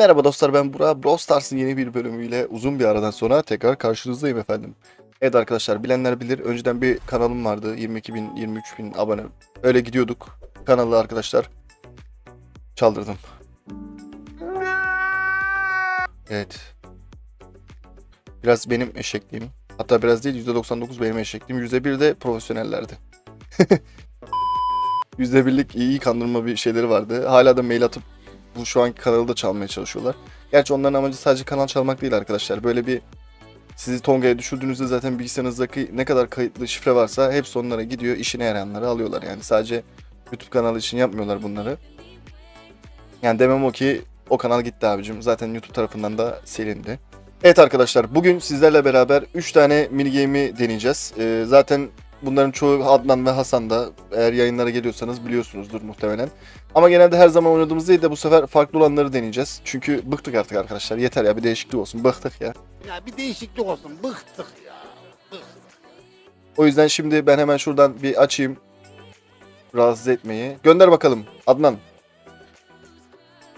Merhaba dostlar ben Burak. Brawl Stars'ın yeni bir bölümüyle uzun bir aradan sonra tekrar karşınızdayım efendim. Evet arkadaşlar bilenler bilir. Önceden bir kanalım vardı. 22 bin, 23 bin abone. Öyle gidiyorduk. Kanalı arkadaşlar. Çaldırdım. Evet. Biraz benim eşekliğim. Hatta biraz değil %99 benim eşekliğim. %1 de profesyonellerdi. %1'lik iyi kandırma bir şeyleri vardı. Hala da mail atıp bu şu anki kanalı da çalmaya çalışıyorlar. Gerçi onların amacı sadece kanal çalmak değil arkadaşlar. Böyle bir sizi Tonga'ya düşürdüğünüzde zaten bilgisayarınızdaki ne kadar kayıtlı şifre varsa hepsi onlara gidiyor. işine yarayanları alıyorlar. Yani sadece YouTube kanalı için yapmıyorlar bunları. Yani demem o ki o kanal gitti abicim. Zaten YouTube tarafından da silindi. Evet arkadaşlar bugün sizlerle beraber 3 tane mini game'i deneyeceğiz. Ee, zaten bunların çoğu Adnan ve Hasan da eğer yayınlara geliyorsanız biliyorsunuzdur muhtemelen. Ama genelde her zaman oynadığımız değil de bu sefer farklı olanları deneyeceğiz. Çünkü bıktık artık arkadaşlar. Yeter ya bir değişiklik olsun. Bıktık ya. Ya bir değişiklik olsun. Bıktık ya. Bıktık. O yüzden şimdi ben hemen şuradan bir açayım. Rahatsız etmeyi. Gönder bakalım Adnan.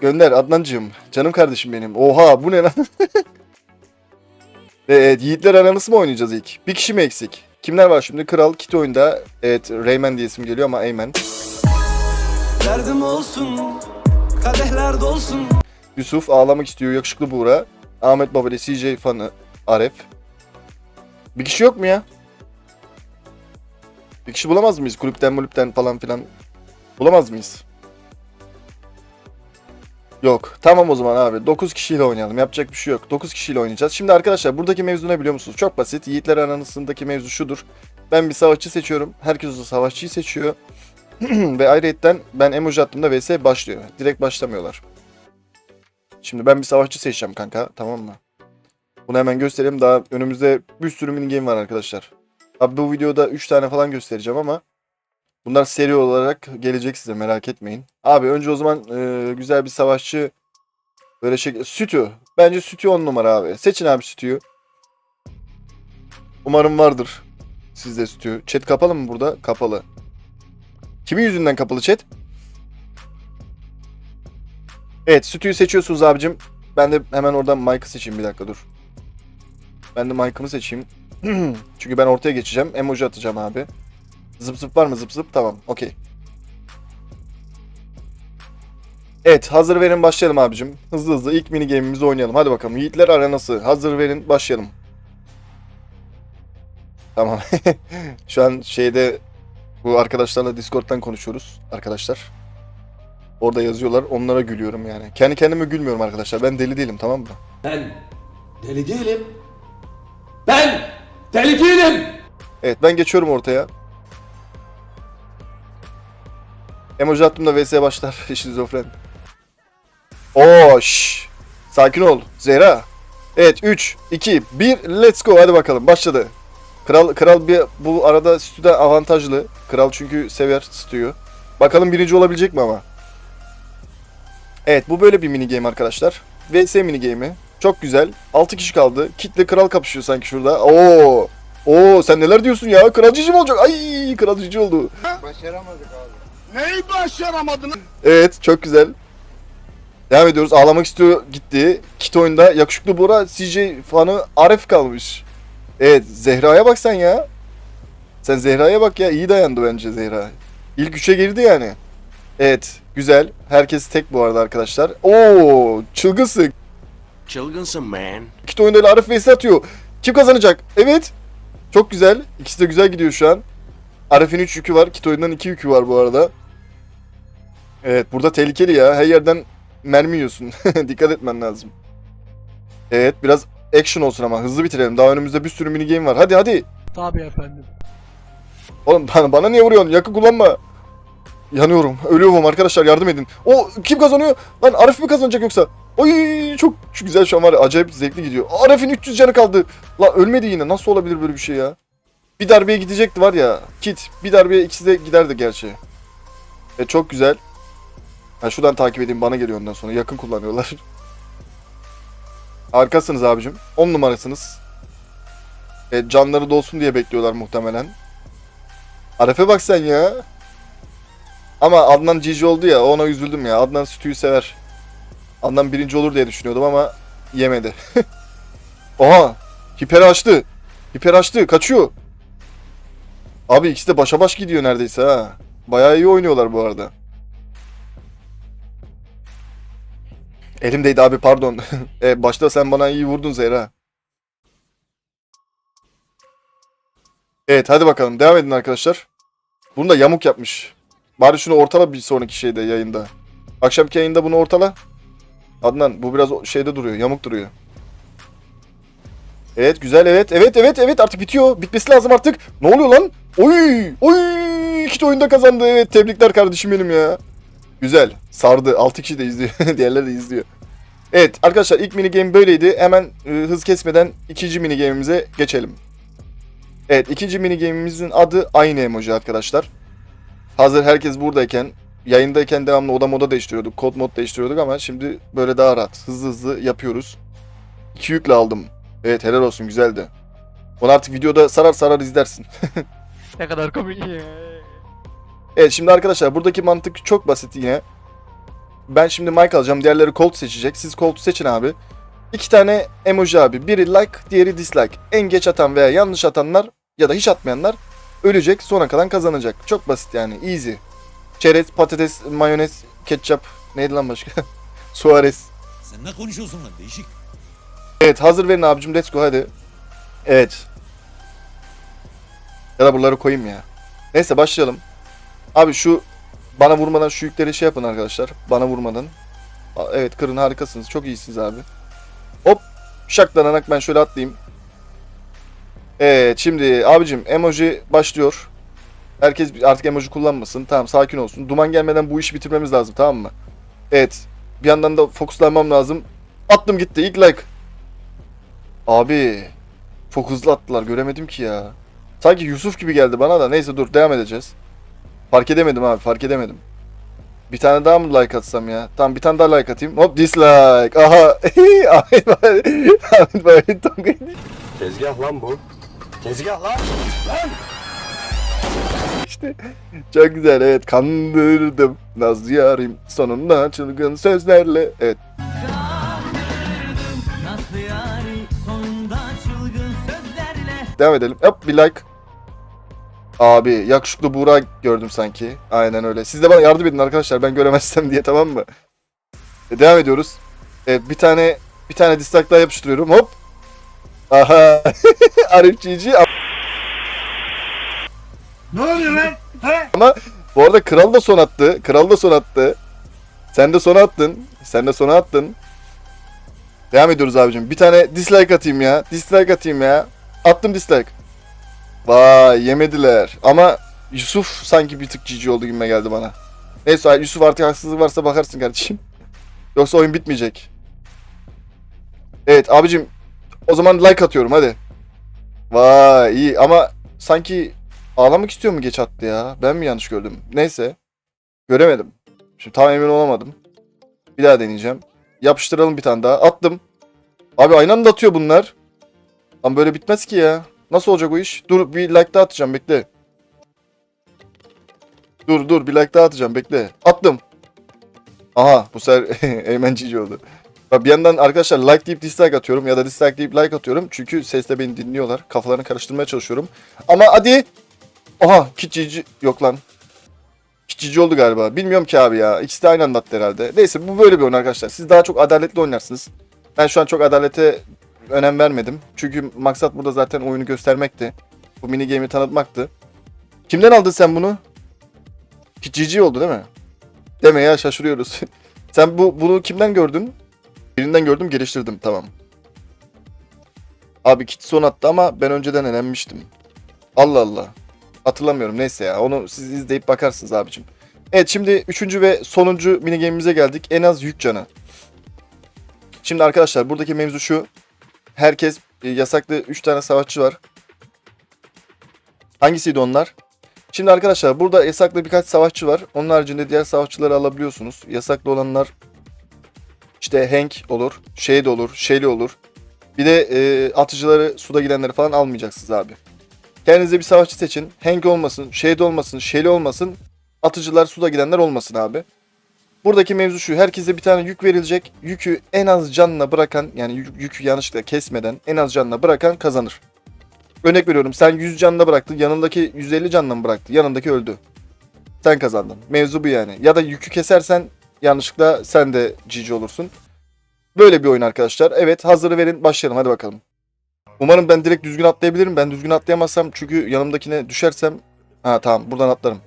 Gönder Adnancığım. Canım kardeşim benim. Oha bu ne lan? evet Yiğitler aranısı mı oynayacağız ilk? Bir kişi mi eksik? Kimler var şimdi? Kral Kit oyunda. Evet Rayman diye isim geliyor ama Ayman. Derdim olsun, kadehler dolsun. Yusuf ağlamak istiyor. Yakışıklı Buğra. Ahmet Babali, CJ fanı. Aref. Bir kişi yok mu ya? Bir kişi bulamaz mıyız? Kulüpten mulüpten falan filan. Bulamaz mıyız? Yok. Tamam o zaman abi. 9 kişiyle oynayalım. Yapacak bir şey yok. 9 kişiyle oynayacağız. Şimdi arkadaşlar buradaki mevzu ne biliyor musunuz? Çok basit. Yiğitler aranısındaki mevzu şudur. Ben bir savaşçı seçiyorum. Herkes o savaşçıyı seçiyor. Ve ayrıyetten ben emoji attığımda vs başlıyor. Direkt başlamıyorlar. Şimdi ben bir savaşçı seçeceğim kanka. Tamam mı? Bunu hemen göstereyim. Daha önümüzde bir sürü mini game var arkadaşlar. Abi bu videoda 3 tane falan göstereceğim ama bunlar seri olarak gelecek size merak etmeyin. Abi önce o zaman e, güzel bir savaşçı böyle şey Sütü. Bence Sütü 10 numara abi. Seçin abi Sütü'yü. Umarım vardır. Sizde Sütü. Chat kapalı mı burada? Kapalı. Kimin yüzünden kapalı chat? Evet sütüyü seçiyorsunuz abicim. Ben de hemen oradan Mike'ı seçeyim bir dakika dur. Ben de Mike'ımı seçeyim. Çünkü ben ortaya geçeceğim. Emoji atacağım abi. Zıp zıp var mı zıp zıp? Tamam okey. Evet hazır verin başlayalım abicim. Hızlı hızlı ilk mini game'imizi oynayalım. Hadi bakalım. Yiğitler arenası. Hazır verin başlayalım. Tamam. Şu an şeyde bu arkadaşlarla Discord'dan konuşuyoruz arkadaşlar. Orada yazıyorlar. Onlara gülüyorum yani. Kendi kendime gülmüyorum arkadaşlar. Ben deli değilim tamam mı? Ben deli değilim. Ben deli değilim. Evet ben geçiyorum ortaya. Emoji attım da vs başlar. Şizofren. Oo şş. Sakin ol. Zehra. Evet 3, 2, 1 let's go. Hadi bakalım başladı. Kral kral bir bu arada stüde avantajlı. Kral çünkü sever stüyü. Bakalım birinci olabilecek mi ama? Evet bu böyle bir mini game arkadaşlar. VS mini game'i. Çok güzel. 6 kişi kaldı. Kitle kral kapışıyor sanki şurada. Oo. Oo sen neler diyorsun ya? Kral cici mi olacak? Ay kral cici oldu. Başaramadık abi. Neyi başaramadın? Evet çok güzel. Devam ediyoruz. Ağlamak istiyor gitti. Kit oyunda yakışıklı Bora CJ fanı Arif kalmış. Evet Zehra'ya bak sen ya. Sen Zehra'ya bak ya. iyi dayandı bence Zehra. İlk üçe girdi yani. Evet güzel. Herkes tek bu arada arkadaşlar. Oo çılgınsın. Çılgınsın man. Kit oyunda Arif vs atıyor. Kim kazanacak? Evet. Çok güzel. İkisi de güzel gidiyor şu an. Arif'in 3 yükü var. Kit oyundan 2 yükü var bu arada. Evet burada tehlikeli ya. Her yerden mermi yiyorsun. Dikkat etmen lazım. Evet biraz action olsun ama hızlı bitirelim. Daha önümüzde bir sürü mini game var. Hadi hadi. Tabii efendim. Oğlum bana, bana niye vuruyorsun? Yakın kullanma. Yanıyorum. Ölüyorum arkadaşlar yardım edin. O kim kazanıyor? Lan Arif mi kazanacak yoksa? Oy çok, çok güzel şu an var ya. Acayip zevkli gidiyor. Arif'in 300 canı kaldı. La ölmedi yine. Nasıl olabilir böyle bir şey ya? Bir darbeye gidecekti var ya. Kit. Bir darbeye ikisi de giderdi gerçi. E çok güzel. Ben şuradan takip edeyim. Bana geliyor ondan sonra. Yakın kullanıyorlar. Harikasınız abicim. 10 numarasınız. E, canları dolsun diye bekliyorlar muhtemelen. Arif'e bak sen ya. Ama Adnan cici oldu ya ona üzüldüm ya. Adnan sütüyü sever. Andan birinci olur diye düşünüyordum ama yemedi. Oha! Hiper açtı. Hiper açtı. Kaçıyor. Abi ikisi de başa baş gidiyor neredeyse ha. Bayağı iyi oynuyorlar bu arada. Elimdeydi abi pardon. e, başta sen bana iyi vurdun Zehra. Evet hadi bakalım devam edin arkadaşlar. Bunu da yamuk yapmış. Bari şunu ortala bir sonraki şeyde yayında. Akşamki yayında bunu ortala. Adnan bu biraz şeyde duruyor yamuk duruyor. Evet güzel evet evet evet evet artık bitiyor. Bitmesi lazım artık. Ne oluyor lan? Oy oy iki oyunda kazandı evet tebrikler kardeşim benim ya. Güzel sardı 6 kişi de izliyor diğerleri de izliyor. Evet arkadaşlar ilk mini game böyleydi. Hemen e, hız kesmeden ikinci mini game'imize geçelim. Evet ikinci mini game'imizin adı aynı emoji arkadaşlar. Hazır herkes buradayken yayındayken devamlı oda moda değiştiriyorduk. Kod mod değiştiriyorduk ama şimdi böyle daha rahat. Hızlı hızlı yapıyoruz. İki yükle aldım. Evet helal olsun güzeldi. Onu artık videoda sarar sarar izlersin. Ne kadar komik ya. Evet şimdi arkadaşlar buradaki mantık çok basit yine. Ben şimdi mic alacağım. Diğerleri Colt seçecek. Siz Colt'u seçin abi. İki tane emoji abi. Biri like, diğeri dislike. En geç atan veya yanlış atanlar ya da hiç atmayanlar ölecek. Sona kalan kazanacak. Çok basit yani. Easy. Çerez, patates, mayonez, ketçap. Neydi lan başka? Suarez. Sen ne konuşuyorsun lan değişik. Evet hazır verin abicim. Let's go hadi. Evet. Ya da buraları koyayım ya. Neyse başlayalım. Abi şu bana vurmadan şu yükleri şey yapın arkadaşlar. Bana vurmadan. Evet kırın harikasınız. Çok iyisiniz abi. Hop. Şaklanarak ben şöyle atlayayım. Evet şimdi abicim emoji başlıyor. Herkes artık emoji kullanmasın. Tamam sakin olsun. Duman gelmeden bu işi bitirmemiz lazım tamam mı? Evet. Bir yandan da fokuslanmam lazım. Attım gitti. İlk like. Abi. Çok hızlı attılar. Göremedim ki ya. Sanki Yusuf gibi geldi bana da. Neyse dur devam edeceğiz. Fark edemedim abi fark edemedim. Bir tane daha mı like atsam ya? Tamam bir tane daha like atayım. Hop dislike. Aha. Ahmet Bahri. Ahmet Bahri Tezgah lan bu. Tezgah lan. işte. Çok güzel evet kandırdım. Nazlı yarim sonunda çılgın sözlerle. Evet. Yani sonunda çılgın sözlerle Devam edelim. Hop bir like. Abi yakışıklı Buğra gördüm sanki. Aynen öyle. Siz de bana yardım edin arkadaşlar ben göremezsem diye tamam mı? E, devam ediyoruz. Evet bir tane bir tane dislike daha yapıştırıyorum. Hop. Aha. Arif Cici. Ne oluyor lan? He? Ama bu arada kral da son attı. Kral da son attı. Sen de son attın. Sen de sona attın. Devam ediyoruz abicim. Bir tane dislike atayım ya. Dislike atayım ya. Attım dislike. Vay yemediler. Ama Yusuf sanki bir tık cici oldu gibi geldi bana. Neyse Yusuf artık haksızlık varsa bakarsın kardeşim. Yoksa oyun bitmeyecek. Evet abicim. O zaman like atıyorum hadi. Vay iyi ama sanki Ağlamak istiyor mu geç attı ya? Ben mi yanlış gördüm? Neyse. Göremedim. Şimdi tam emin olamadım. Bir daha deneyeceğim. Yapıştıralım bir tane daha. Attım. Abi aynı anda atıyor bunlar. Ama böyle bitmez ki ya. Nasıl olacak o iş? Dur bir like daha atacağım bekle. Dur dur bir like daha atacağım bekle. Attım. Aha bu sefer Eymen Cici oldu. Bir yandan arkadaşlar like deyip dislike atıyorum ya da dislike deyip like atıyorum. Çünkü sesle beni dinliyorlar. Kafalarını karıştırmaya çalışıyorum. Ama hadi Aha kicici yok lan. Kicici oldu galiba. Bilmiyorum ki abi ya. İkisi de aynı anda herhalde. Neyse bu böyle bir oyun arkadaşlar. Siz daha çok adaletli oynarsınız. Ben şu an çok adalete önem vermedim. Çünkü maksat burada zaten oyunu göstermekti. Bu mini game'i tanıtmaktı. Kimden aldın sen bunu? Kicici oldu değil mi? Deme ya şaşırıyoruz. sen bu bunu kimden gördün? Birinden gördüm geliştirdim tamam. Abi kit son attı ama ben önceden elenmiştim. Allah Allah. Hatırlamıyorum neyse ya. Onu siz izleyip bakarsınız abicim. Evet şimdi üçüncü ve sonuncu minigame'imize geldik. En az yük canı. Şimdi arkadaşlar buradaki mevzu şu. Herkes e, yasaklı 3 tane savaşçı var. Hangisiydi onlar? Şimdi arkadaşlar burada yasaklı birkaç savaşçı var. Onun haricinde diğer savaşçıları alabiliyorsunuz. Yasaklı olanlar işte Hank olur, Shade olur, Shelly olur. Bir de e, atıcıları, suda gidenleri falan almayacaksınız abi. Kendinize bir savaşçı seçin. Hank olmasın, Shade olmasın, Shelly olmasın. Atıcılar, suda gidenler olmasın abi. Buradaki mevzu şu. Herkese bir tane yük verilecek. Yükü en az canına bırakan yani yük- yükü yanlışlıkla kesmeden en az canına bırakan kazanır. Örnek veriyorum sen 100 canına bıraktın. Yanındaki 150 canına mı bıraktı? Yanındaki öldü. Sen kazandın. Mevzu bu yani. Ya da yükü kesersen yanlışlıkla sen de GG olursun. Böyle bir oyun arkadaşlar. Evet hazırı verin başlayalım hadi bakalım. Umarım ben direkt düzgün atlayabilirim. Ben düzgün atlayamazsam çünkü yanımdakine düşersem... Ha tamam buradan atlarım.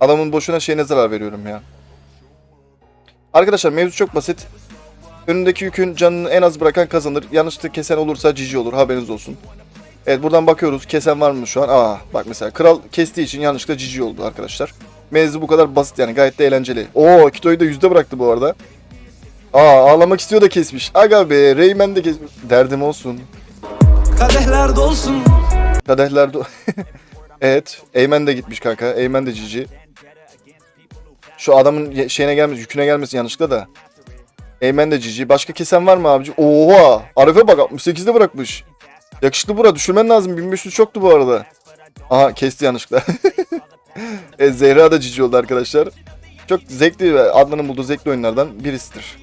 Adamın boşuna şeyine zarar veriyorum ya. Arkadaşlar mevzu çok basit. Önündeki yükün canını en az bırakan kazanır. Yanlışlıkla kesen olursa GG olur haberiniz olsun. Evet buradan bakıyoruz. Kesen var mı şu an? Aa bak mesela kral kestiği için yanlışlıkla GG oldu arkadaşlar. Mevzu bu kadar basit yani gayet de eğlenceli. Oo Kito'yu da yüzde bıraktı bu arada. Aa ağlamak istiyor da kesmiş. Aga be Rayman de kesmiş. Derdim olsun. Kadehler dolsun Kadehler do- Evet. Eymen de gitmiş kanka. Eymen de GG. Şu adamın şeyine gelmesi, yüküne gelmesin yanlışlıkla da. Eymen de GG. Başka kesen var mı abici? Oha! Arife bak 68'de bırakmış. Yakışıklı bura. Düşürmen lazım. 1500 çoktu bu arada. Aha kesti yanlışlıkla. e, Zehra da GG oldu arkadaşlar. Çok zevkli ve Adnan'ın bulduğu zevkli oyunlardan birisidir.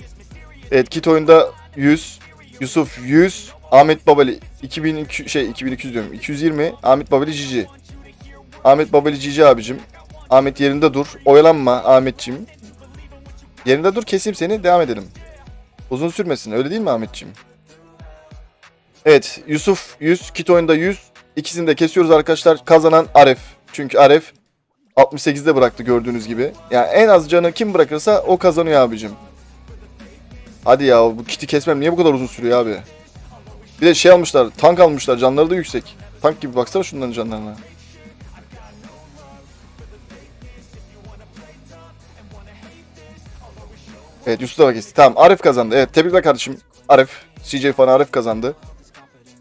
Evet kit oyunda 100. Yusuf 100. Ahmet Babali 2200 şey 2200 diyorum. 220. Ahmet Babali GG. Ahmet Babali GG abicim. Ahmet yerinde dur. Oyalanma Ahmetçim. Yerinde dur keseyim seni devam edelim. Uzun sürmesin öyle değil mi Ahmetçim? Evet Yusuf 100. Kit oyunda 100. İkisini de kesiyoruz arkadaşlar. Kazanan Aref. Çünkü Aref 68'de bıraktı gördüğünüz gibi. Yani en az canı kim bırakırsa o kazanıyor abicim. Hadi ya bu kiti kesmem niye bu kadar uzun sürüyor abi? Bir de şey almışlar, tank almışlar, canları da yüksek. Tank gibi baksana şunların canlarına. Evet Yusuf da kesti. Tamam Arif kazandı. Evet tebrikler kardeşim. Arif. CJ fan Arif kazandı.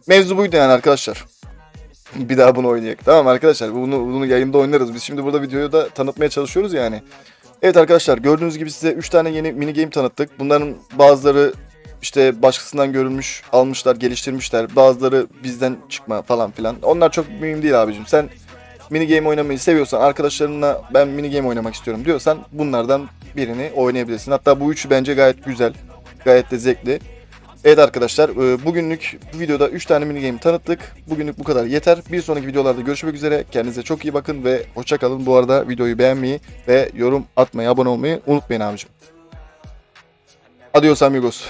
Mevzu buydu yani arkadaşlar. bir daha bunu oynayak. Tamam arkadaşlar bunu, bunu yayında oynarız. Biz şimdi burada videoyu da tanıtmaya çalışıyoruz yani. Evet arkadaşlar gördüğünüz gibi size 3 tane yeni mini game tanıttık. Bunların bazıları işte başkasından görülmüş, almışlar, geliştirmişler. Bazıları bizden çıkma falan filan. Onlar çok mühim değil abicim. Sen mini game oynamayı seviyorsan, arkadaşlarınla ben mini game oynamak istiyorum diyorsan bunlardan birini oynayabilirsin. Hatta bu üçü bence gayet güzel. Gayet de zevkli. Evet arkadaşlar e, bugünlük bu videoda 3 tane mini game tanıttık. Bugünlük bu kadar yeter. Bir sonraki videolarda görüşmek üzere. Kendinize çok iyi bakın ve hoşça kalın. Bu arada videoyu beğenmeyi ve yorum atmayı, abone olmayı unutmayın abicim. Adios amigos.